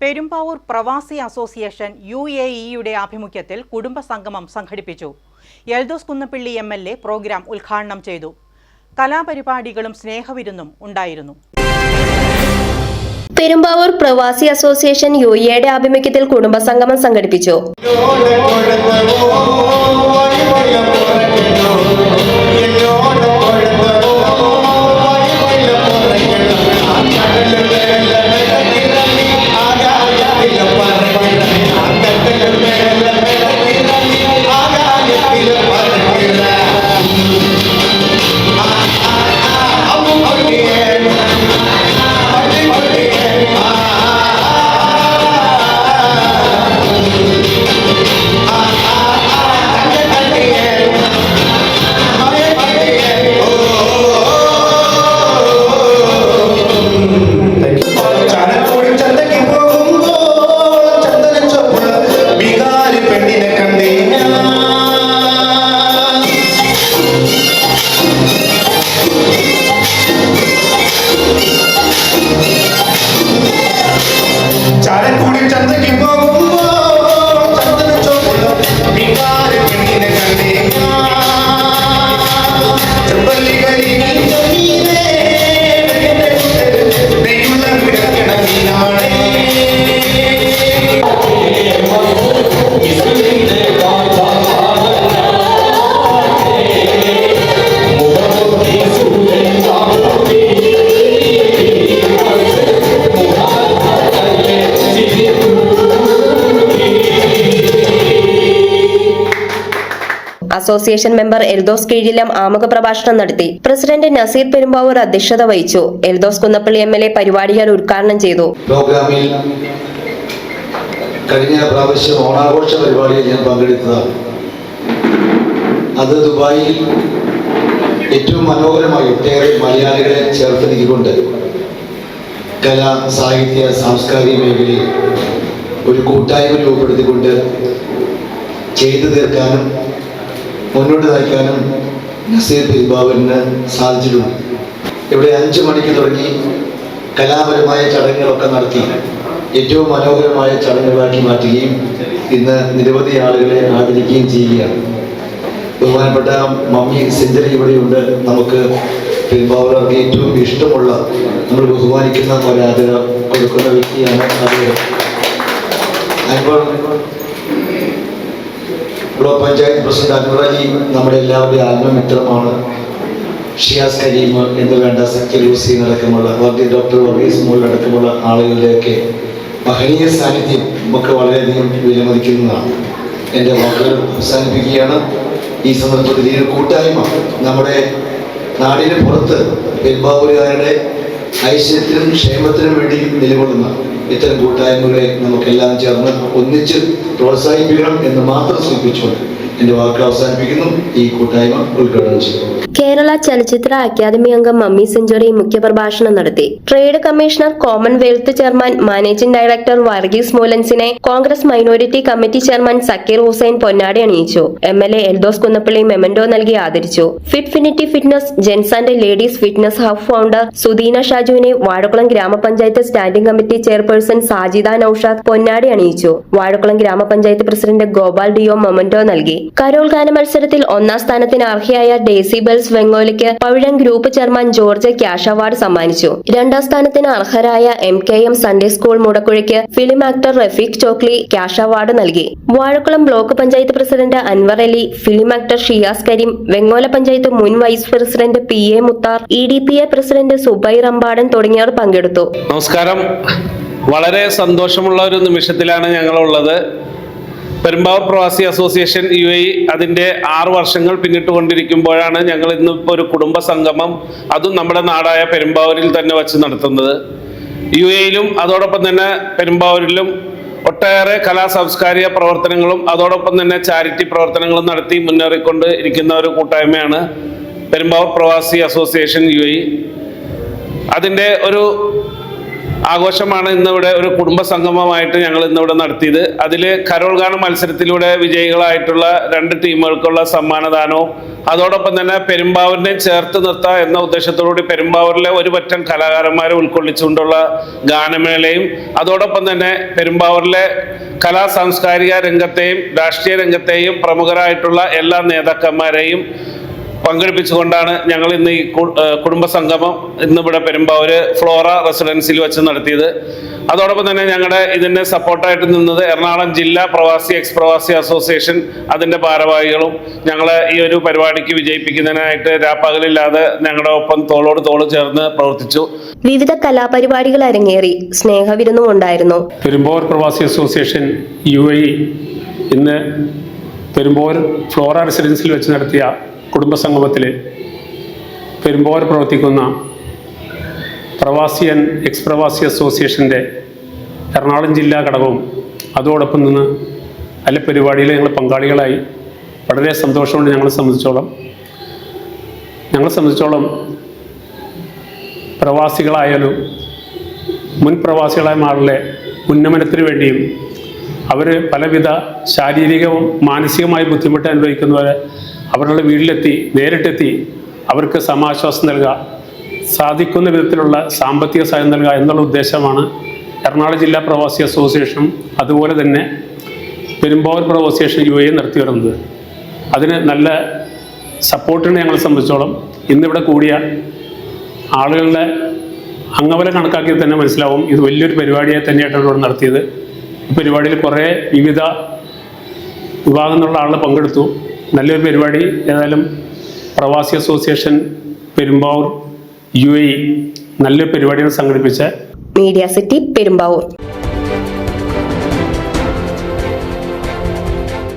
പെരുമ്പാവൂർ പ്രവാസി association U A ഇയുടെ ആഭിമുഖ്യത്തിൽ കുടുംബസംഗമം സംഘടിപ്പിച്ചു Eldhose Kunnappilly M L A program ഉദ്ഘാടനം ചെയ്തു കലാപരിപാടികളും സ്നേഹവിരുന്നും ഉണ്ടായിരുന്നു പെരുമ്പാവൂർ പ്രവാസി അസോസിയേഷൻ യു എയുടെ ആഭിമുഖ്യത്തിൽ കുടുംബസംഗമം സംഘടിപ്പിച്ചു അസോസിയേഷൻ മെമ്പർ എൽദോസ് കീഴിലം ആമുഖ പ്രഭാഷണം നടത്തി. പ്രസിഡന്റ് നസീർ പെരുമ്പാവൂർ അധ്യക്ഷത വഹിച്ചു. Eldhose Kunnappilly M L A പരിപാടികൾ ഉദ്ഘാടനം ചെയ്തു. കഴിഞ്ഞ പ്രാവശ്യം ഓണാഘോഷ പരിപാടിയിൽ ഞാൻ പങ്കെടുത്തതാണ്. അത് ദുബായിൽ ഏറ്റവും മനോഹരമായി ഒട്ടേറെ മലയാളികളെ ചേർത്ത് നീക്കിക്കൊണ്ട് കല സാഹിത്യ സാംസ്കാരിക മേഖലയിൽ ഒരു കൂട്ടായ്മ രൂപപ്പെടുത്തിക്കൊണ്ട് ചെയ്തു തീർക്കാനും മുന്നോട്ട് നയിക്കാനും നസീർ തിരുബാബുവിന് സാധിച്ചിട്ടുണ്ട്. ഇവിടെ അഞ്ചു മണിക്ക് തുടങ്ങി കലാപരമായ ചടങ്ങുകളൊക്കെ നടത്തി ഏറ്റവും മനോഹരമായ ചടങ്ങുകളാക്കി മാറ്റുകയും ഇന്ന് നിരവധി ആളുകളെ ആദരിക്കുകയും ചെയ്യുകയാണ്. ബഹുമാനപ്പെട്ട മമ്മി സെഞ്ചറി ഇവിടെയുണ്ട്. നമുക്ക് പെരുമ്പാവൂർക്ക് ഏറ്റവും ഇഷ്ടമുള്ള നമ്മൾ ബഹുമാനിക്കുന്ന ഒരാദര കൊടുക്കുന്ന വ്യക്തിയാണ് അദ്ദേഹം ബ്ലോക്ക് പഞ്ചായത്ത് പ്രസിഡന്റ് അൻവർ അലി നമ്മുടെ എല്ലാവരുടെയും ആത്മമിത്രമാണ് ഷിയാസ് കരീം എന്ന് വേണ്ട സക്കീർ ഹുസൈൻ അടക്കമുള്ള വർദ്ധി ഡോക്ടർ വർഗീസ് മൂൽ അടക്കമുള്ള ആളുകളുടെയൊക്കെ മഹനീയ സാന്നിധ്യം നമുക്ക് വളരെയധികം വിലമതിക്കുന്നതാണ്. എന്റെ വാക്കുകൾ അവസാനിപ്പിക്കുകയാണ്. ഈ സന്ദർഭത്തിൽ ഈ ഒരു കൂട്ടായ്മ. നമ്മുടെ നാടിന് പുറത്ത് പെരുമ്പാവൂരുകാരുടെ ഐശ്വര്യത്തിനും ക്ഷേമത്തിനും വേണ്ടി നിലകൊള്ളുന്ന ഇത്തരം കൂട്ടായ്മകളെ നമുക്കെല്ലാം ചേർന്ന് ഒന്നിച്ച് പ്രോത്സാഹിപ്പിക്കണം എന്ന് മാത്രം സൂചിപ്പിച്ചുകൊണ്ട് കേരള ചലച്ചിത്ര അക്കാദമി അംഗം മമ്മി സെഞ്ചുറി മുഖ്യപ്രഭാഷണം നടത്തി. Trade commissioner Commonwealth chairman managing director Varghese മൂലൻസിനെ Congress minority committee chairman Zakir Hussain പൊന്നാടി അണിയിച്ചു. M L A Eldhose Kunnappilly memento നൽകി ആദരിച്ചു. Fit finity fitness gents and ladies fitness hub founder Sudheena ഷാജുവിനെ Vazhakulam grama panchayat standing committee chairperson Sajida Naushad പൊന്നാടി അണിയിച്ചു. Vazhakulam grama panchayat president Gopal Deo memento നൽകി. Carol ഗാന മത്സരത്തിൽ ഒന്നാം സ്ഥാനത്തിന് അർഹയായ Daisy Bells വെങ്ങോലിക്ക് Pavizhan group chairman George cash award സമ്മാനിച്ചു. രണ്ടാം സ്ഥാനത്തിന് അർഹരായ M K M Sunday school മുടക്കുഴയ്ക്ക് film actor Rafeeq Chokli cash award നൽകി. Vazhakulam block panchayat president Anwar Ali film actor Shiyas Kareem Vengola panchayat മുൻ vice president P A Muthar E D P A president Subair Ambadan തുടങ്ങിയവർ പങ്കെടുത്തു. നമസ്കാരം. വളരെ സന്തോഷമുള്ള ഒരു നിമിഷത്തിലാണ് ഞങ്ങളുള്ളത്. പെരുമ്പാവൂർ പ്രവാസി association U A അതിന്റെ ആറ് വർഷങ്ങൾ പിന്നിട്ടുകൊണ്ടിരിക്കുമ്പോഴാണ് ഞങ്ങൾ ഇന്നിപ്പോൾ ഒരു കുടുംബ സംഗമം അതും നമ്മുടെ നാടായ പെരുമ്പാവൂരിൽ തന്നെ വച്ച് നടത്തുന്നത്. യു എയിലും അതോടൊപ്പം തന്നെ പെരുമ്പാവൂരിലും ഒട്ടേറെ കലാ സാംസ്കാരിക പ്രവർത്തനങ്ങളും അതോടൊപ്പം തന്നെ ചാരിറ്റി പ്രവർത്തനങ്ങളും നടത്തി മുന്നേറിക്കൊണ്ട് ഇരിക്കുന്ന ഒരു കൂട്ടായ്മയാണ് പെരുമ്പാവൂർ പ്രവാസി അസോസിയേഷൻ യു എ അതിന്റെ ഒരു ആഘോഷമാണ് ഇന്നിവിടെ ഒരു കുടുംബ സംഗമമായിട്ട് ഞങ്ങൾ ഇന്നിവിടെ നടത്തിയത്. അതിൽ കരോൾ ഗാന മത്സരത്തിലൂടെ വിജയികളായിട്ടുള്ള രണ്ട് ടീമുകൾക്കുള്ള സമ്മാനദാനവും അതോടൊപ്പം തന്നെ പെരുമ്പാവൂരിനെ ചേർത്ത് നിർത്തുക എന്ന ഉദ്ദേശത്തോടുകൂടി പെരുമ്പാവൂരിലെ ഒരു പറ്റം കലാകാരന്മാരെ ഉൾക്കൊള്ളിച്ചുകൊണ്ടുള്ള ഗാനമേളയും അതോടൊപ്പം തന്നെ പെരുമ്പാവൂരിലെ കലാ സാംസ്കാരിക രംഗത്തെയും രാഷ്ട്രീയ രംഗത്തെയും പ്രമുഖരായിട്ടുള്ള എല്ലാ നേതാക്കന്മാരെയും പങ്കെടുപ്പിച്ചുകൊണ്ടാണ് ഞങ്ങൾ ഇന്ന് ഈ കുടുംബ സംഗമം ഇന്നിവിടെ പെരുമ്പാവൂര് ഫ്ലോറ റെസിഡൻസിൽ വെച്ച് നടത്തിയത്. അതോടൊപ്പം തന്നെ ഞങ്ങളുടെ ഇതിന് സപ്പോർട്ടായിട്ട് നിന്നത് എറണാകുളം ജില്ലാ പ്രവാസി എക്സ് പ്രവാസി അസോസിയേഷൻ അതിന്റെ ഭാരവാഹികളും ഞങ്ങളെ ഈ ഒരു പരിപാടിക്ക് വിജയിപ്പിക്കുന്നതിനായിട്ട് രാപ്പകലില്ലാതെ ഞങ്ങളുടെ ഒപ്പം തോളോട് തോൾ ചേർന്ന് പ്രവർത്തിച്ചു. വിവിധ കലാപരിപാടികൾ അരങ്ങേറി സ്നേഹവിരുന്നും ഉണ്ടായിരുന്നു. പെരുമ്പോർ പ്രവാസി അസോസിയേഷൻ യു എ ഇന്ന് പെരുമ്പോർ ഫ്ലോറ റെസിഡൻസിൽ വെച്ച് നടത്തിയ കുടുംബസംഗമത്തിൽ പെരുമ്പോർ പ്രവർത്തിക്കുന്ന പ്രവാസിയൻ എക്സ് പ്രവാസി അസോസിയേഷന്റെ എറണാകുളം ജില്ലാ ഘടകവും അതോടൊപ്പം നിന്ന് അല്ല പരിപാടിയിൽ ഞങ്ങൾ പങ്കാളികളായി വളരെ സന്തോഷമുണ്ട് ഞങ്ങളെ സംബന്ധിച്ചോളം. ഞങ്ങളെ സംബന്ധിച്ചോളം പ്രവാസികളായാലും മുൻ പ്രവാസികളായ ആളുകളെ ഉന്നമനത്തിന് വേണ്ടിയും അവർ പലവിധ ശാരീരികവും മാനസികമായ ബുദ്ധിമുട്ട് അനുഭവിക്കുന്നവരെ അവരുടെ വീട്ടിലെത്തി നേരിട്ടെത്തി അവർക്ക് സമാശ്വാസം നൽകുക സാധിക്കുന്ന വിധത്തിലുള്ള സാമ്പത്തിക സഹായം നൽകുക എന്നുള്ള ഉദ്ദേശമാണ് എറണാകുളം ജില്ലാ പ്രവാസി അസോസിയേഷനും അതുപോലെ തന്നെ പെരുമ്പാവൂർ പ്രവാസി അസോസിയേഷൻ യു എ നടത്തി വരുന്നത്. അതിന് നല്ല സപ്പോർട്ടിനെ ഞങ്ങളെ സംബന്ധിച്ചോളം ഇന്നിവിടെ കൂടിയ ആളുകളുടെ അംഗബലം കണക്കാക്കി തന്നെ മനസ്സിലാവും ഇത് വലിയൊരു പരിപാടിയായി തന്നെയായിട്ടാണ് ഇവിടെ നടത്തിയത്. ഈ പരിപാടിയിൽ കുറേ വിവിധ വിഭാഗങ്ങളിലുള്ള ആളുകൾ പങ്കെടുത്തു. നല്ലൊരു പരിപാടി. ഏതായാലും പ്രവാസി അസോസിയേഷൻ പെരുമ്പാവൂർ യു എ നല്ലൊരു പരിപാടിയാണ് സംഘടിപ്പിച്ച മീഡിയ സിറ്റി പെരുമ്പാവൂർ.